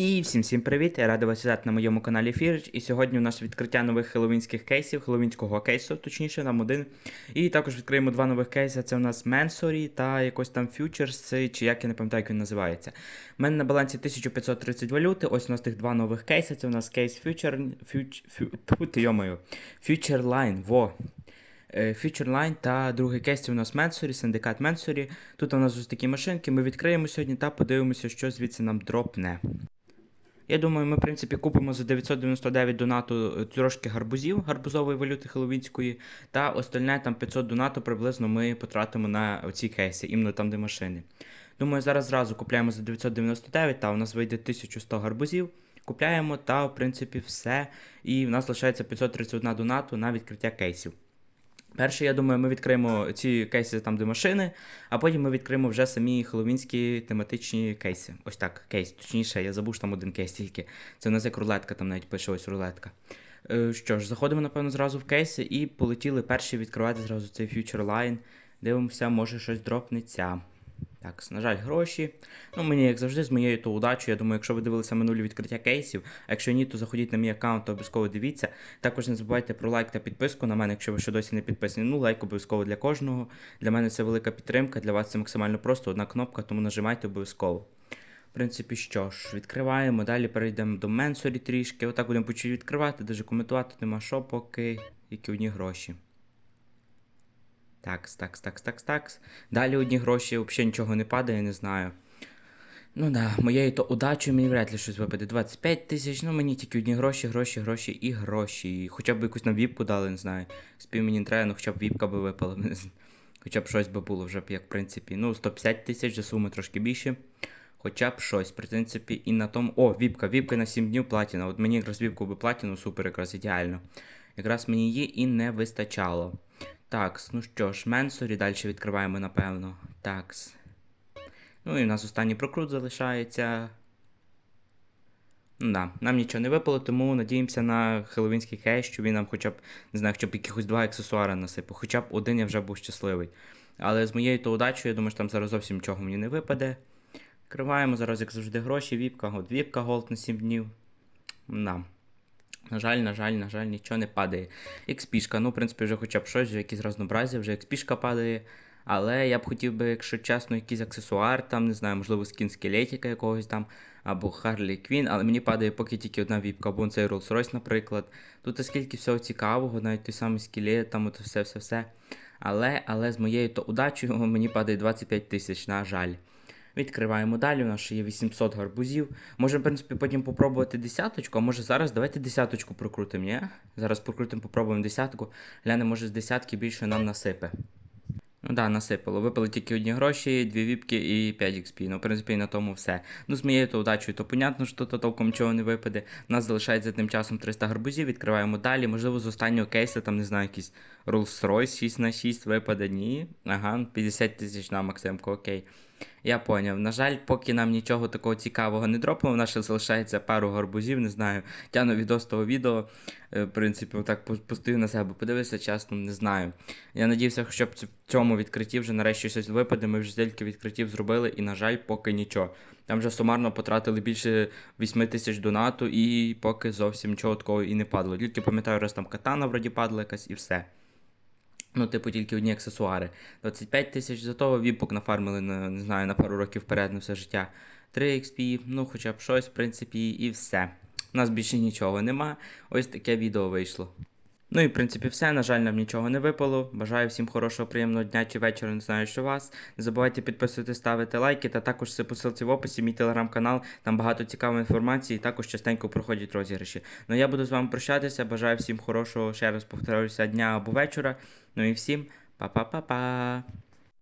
І всім всім привіт! Я радий вас вітати на моєму каналі Фірич. І сьогодні у нас відкриття нових хеллоуінських кейсів, хеллоуінського кейсу, точніше, нам один. І також відкриємо два нових кейси. Це у нас Менсорі та якось там Futures, чи як я не пам'ятаю, як він називається. У мене на балансі 1530 валюти. Ось у нас тих два нових кейси. Це у нас кейс Future, Future, Future, Line, во. Line та другий кейс це у нас Менсорі, синдикат Менсорі. Тут у нас ось такі машинки. Ми відкриємо сьогодні та подивимося, що звідси нам дропне. Я думаю, ми, в принципі, купимо за 999 донату е, трошки гарбузів, гарбузової валюти хеловінської, та остальне там 500 донату приблизно ми потратимо на ці кейси, іменно там, де машини. Думаю, зараз зразу купляємо за 999, та у нас вийде 1100 гарбузів. Купляємо, та, в принципі, все. І в нас лишається 531 донату на відкриття кейсів. Перше, я думаю, ми відкриємо ці кейси там, де машини, а потім ми відкриємо вже самі хеловінські тематичні кейси. Ось так, кейс. Точніше, я забув там один кейс тільки. Це у нас як рулетка, там навіть пише ось рулетка. Е, що ж, заходимо, напевно, зразу в кейси і полетіли перші відкривати зразу цей Future Line. Дивимося, може щось дропнеться. Так, на жаль, гроші. Ну, мені, як завжди, з моєю то удачею. Я думаю, якщо ви дивилися минулі відкриття кейсів, а якщо ні, то заходіть на мій аккаунт, то обов'язково дивіться. Також не забувайте про лайк та підписку на мене, якщо ви ще досі не підписані. Ну, лайк обов'язково для кожного. Для мене це велика підтримка, для вас це максимально просто одна кнопка, тому нажимайте обов'язково. В принципі, що ж, відкриваємо, далі перейдемо до Менсорі трішки. Отак будемо почати відкривати, даже коментувати нема що, поки які одні гроші. Такс, такс, такс, такс, такс. Далі одні гроші, взагалі нічого не падає, не знаю. Ну да, моєю то удачею мені вряд ли щось випаде. 25 тисяч, ну мені тільки одні гроші, гроші, гроші і гроші. Хоча б якусь на віпку дали, не знаю. Спів мені не треба, ну хоча б віпка би випала. Хоча б щось би було вже б, як в принципі. Ну, 150 тисяч за суми трошки більше. Хоча б щось, в принципі, і на тому. О, віпка, віпка на 7 днів платіна. От мені якраз віпку би платіну, супер, якраз ідеально. Якраз мені її і не вистачало. Такс, ну що ж, Менсорі далі відкриваємо, напевно. Такс. Ну і в нас останній прокрут залишається. Ну да, нам нічого не випало, тому надіємося на хеллоуінський кейс, що він нам хоча б, не знаю, хоча б якихось два аксесуари насипав. Хоча б один я вже був щасливий. Але з моєю то удачею, я думаю, що там зараз зовсім нічого мені не випаде. Відкриваємо зараз, як завжди, гроші, віпка, от віпка голд на 7 днів. Да. На жаль, на жаль, на жаль, нічого не падає. XP, ну, в принципі, вже хоча б щось, вже якісь разнообразі, вже XP падає. Але я б хотів би, якщо чесно, якийсь аксесуар, там, не знаю, можливо, скін скелетіка якогось там, або Харлі Квін, але мені падає поки тільки одна віпка, або цей Rolls-Royce, наприклад. Тут скільки всього цікавого, навіть той самий скелет, там от все-все-все. Але, але з моєю то удачею мені падає 25 тисяч, на жаль. Відкриваємо далі, у нас ще є 800 гарбузів. Можемо, в принципі, потім попробувати десяточку, а може зараз давайте десяточку прокрутимо, ні? Зараз прокрутимо, попробуємо десятку. Гляне, може з десятки більше нам насипе. Ну да, насипало. Випали тільки одні гроші, дві віпки і 5 XP. Ну, в принципі, на тому все. Ну, з моєю то удачею, то понятно, що то толком нічого не випаде. У нас залишається тим часом 300 гарбузів, відкриваємо далі. Можливо, з останнього кейсу, там, не знаю, якийсь Rolls-Royce 6 на 6 випаде. Ні. Ага, 50 тисяч на Максимку, окей. Я поняв. На жаль, поки нам нічого такого цікавого не дропало, у нас ще залишається пару гарбузів, не знаю. Тяну відос того відео. Е, В принципі, отак постою на себе, подивився, чесно, не знаю. Я надіявся, що в цьому відкритті вже нарешті щось випаде. Ми вже стільки відкриттів зробили, і, на жаль, поки нічого. Там вже сумарно потратили більше 8 тисяч донату, і поки зовсім нічого такого і не падало. Тільки пам'ятаю, раз там катана вроді падала якась і все. Ну, типу, тільки одні аксесуари. 25 тисяч за того віпок нафармили на, не знаю, на пару років вперед на все життя. 3 XP, ну хоча б щось, в принципі, і все. У нас більше нічого нема. Ось таке відео вийшло. Ну і в принципі все. На жаль, нам нічого не випало. Бажаю всім хорошого, приємного дня чи вечора, не знаю, що вас. Не забувайте підписувати, ставити лайки, та також все посилці в описі, мій телеграм-канал, там багато цікавої інформації, і також частенько проходять розіграші. Ну я буду з вами прощатися. Бажаю всім хорошого, ще раз повторюся, дня або вечора. Ну і всім па-па-па-па.